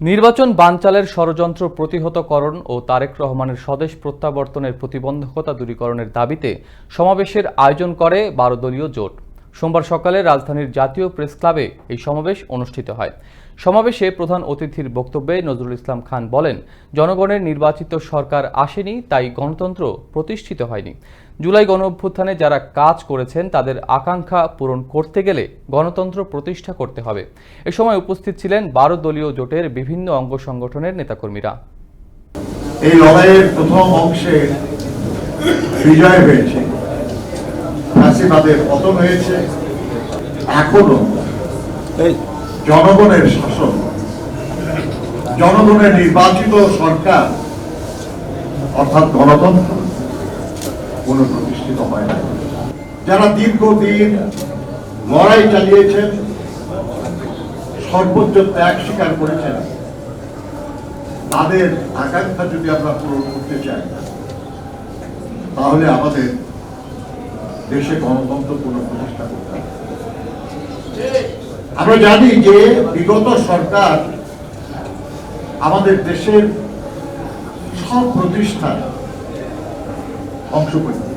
নির্বাচন বানচালের ষড়যন্ত্র প্রতিহতকরণ ও তারেক রহমানের স্বদেশ প্রত্যাবর্তনের প্রতিবন্ধকতা দূরীকরণের দাবিতে সমাবেশের আয়োজন করে বারো দলীয় জোট। সোমবার সকালে রাজধানীর জাতীয় প্রেস ক্লাবে এই সমাবেশ অনুষ্ঠিত হয়। সমাবেশে প্রধান অতিথির বক্তব্যে নজরুল ইসলাম খান বলেন জনগণের নির্বাচিত সরকার আসেনি তাই গণতন্ত্র প্রতিষ্ঠিত হয়নি। জুলাই গণ অভ্যুত্থানে যারা কাজ করেছেন তাদের আকাঙ্ক্ষা পূরণ করতে গেলে গণতন্ত্র প্রতিষ্ঠা করতে হবে। এ সময় উপস্থিত ছিলেন বারো দলীয় জোটের বিভিন্ন অঙ্গ সংগঠনের নেতাকর্মীরা। এই লড়াইয়ের প্রথম অংশে বিজয় হয়েছে ফাঁসিবাদের পতন হয়েছে এখনও জনগণের শাসন। জনগণের নির্বাচিত সরকার অর্থাৎ গণতন্ত্র কোনো প্রতিষ্ঠিত হয় না যারা দীর্ঘদিন লড়াই চালিয়েছেন, সর্বোচ্চ ত্যাগ স্বীকার করেছেন, তাদের আকাঙ্ক্ষা যদি আমরা পূরণ করতে চাই, তাহলে আমাদের দেশে গণতন্ত্র পুনঃপ্রতিষ্ঠা করতে হবে। আমরা জানি যে বিগত সরকার আমাদের দেশের সব প্রতিষ্ঠান দিয়েছে।